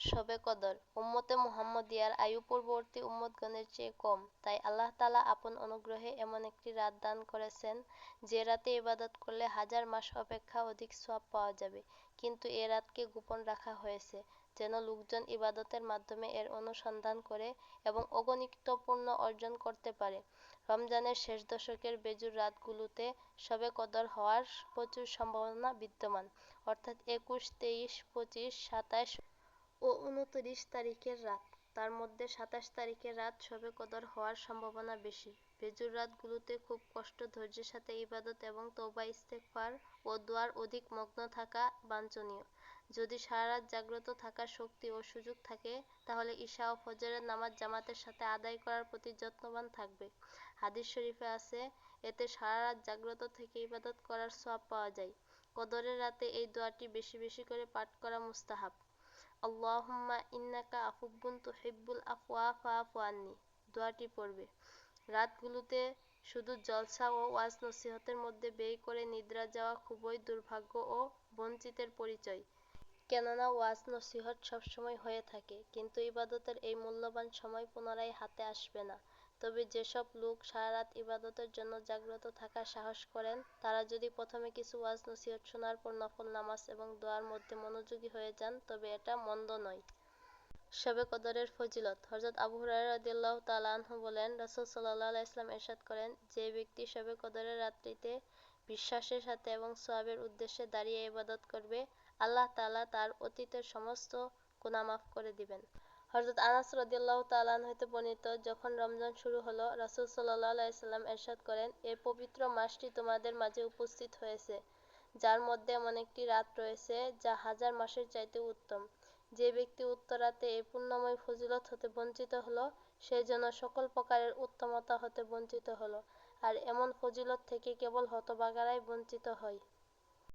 শবে কদর। উম্মতে মুহাম্মদিয়ার আয়ু পূর্ববর্তী উম্মতগণের চেয়ে কম। তাই আল্লাহ তালা আপন অনুগ্রহে এমন একটি রাত দান করেছেন, যে রাতে ইবাদত করলে হাজার মাস অপেক্ষা অধিক সওয়াব পাওয়া যাবে। কিন্তু এ রাতকে গোপন রাখা হয়েছে, যেন লোকজন ইবাদতের মাধ্যমে এর অনুসন্ধান করে এবং অগণিত পুণ্য অর্জন করতে পারে। রমজানের শেষ দশকের বেজুর রাতগুলোতে শবে কদর হওয়ার প্রচুর সম্ভাবনা বিদ্যমান। অর্থাৎ একুশ, তেইশ, পঁচিশ, সাতাশ ও উনত্রিশ তারিখের রাত। তার মধ্যে সাতাশ তারিখের রাত শবে কদর হওয়ার সম্ভাবনা বেশি। বেজুর রাতগুলোতে খুব কষ্ট, ধৈর্যের সাথে ইবাদত এবং তৌবা ইস্তেগফার ও দোয়ার অধিক মগ্ন থাকা বাঞ্ছনীয়। যদি সারা রাত জাগ্রত থাকার শক্তি ও সুযোগ থাকে, তাহলে ঈশা ও ফজরের নামাজ জামাতের সাথে আদায় করার প্রতি যত্নবান থাকবে। হাদিস শরীফে আছে, এতে সারা রাত জাগ্রত থেকে ইবাদত করার সওয়াব পাওয়া যায়। কদরের রাতে এই দোয়াটি বেশি বেশি করে পাঠ করা মুস্তাহাব। আল্লাহুম্মা ইন্নাকা আফুব্বুন আফওয়া দোয়াটি পড়বে। রাতগুলোতে শুধু জলসা ও ওয়াজ নসিহতের মধ্যে ব্যয় করে নিদ্রা যাওয়া খুবই দুর্ভাগ্য ও বঞ্চিতের পরিচয়। কেননা ওয়াজ নসিহত সবসময় হয়ে থাকে, কিন্তু ইবাদতের এই মূল্যবান সময় পুনরায় হাতে আসবে না। তবে যেসব লোক সারা রাত ইবাদতের জন্য জাগ্রত থাকার সাহস করেন, তারা যদি প্রথমে কিছু ওয়াজ নসিহত শোনার পর নফল নামাজ এবং দোয়ার মধ্যে মনোযোগী হয়ে যান, তবে এটা মন্দ নয়। শবে কদরের ফজিলত। হজরত আবু হুরায়রা রাদিয়াল্লাহু বলেন, রাসূল সাল্লাল্লাহু আলাইহি ওয়াসাল্লাম ইরশাদ করেন, যে ব্যক্তি শবে কদরের রাত্রিতে বিশ্বাসের সাথে এবং সোয়াবের উদ্দেশ্যে দাঁড়িয়ে ইবাদত করবে, আল্লাহ তালা তার অতীতের সমস্ত গুনাহ মাফ করে দিবেন। হযরত আনাস রাদিয়াল্লাহু তাআলা হতে বর্ণিত, যখন রমজান শুরু হলো, রাসূল সাল্লাল্লাহু আলাইহি সাল্লাম ইরশাদ করেন এই পবিত্র মাসটি তোমাদের মাঝে উপস্থিত হয়েছে, যার মধ্যে এমন একটি রাত রয়েছে, যা হাজার মাসের চাইতে উত্তম। যে ব্যক্তি উত্তরাতে এই পুণ্যময় ফজিলত হতে বঞ্চিত হলো, সে যেন সকল প্রকারের উত্তমতা হতে বঞ্চিত হলো, আর এমন ফজিলত থেকে কেবল হতভাগারাই বঞ্চিত হয়।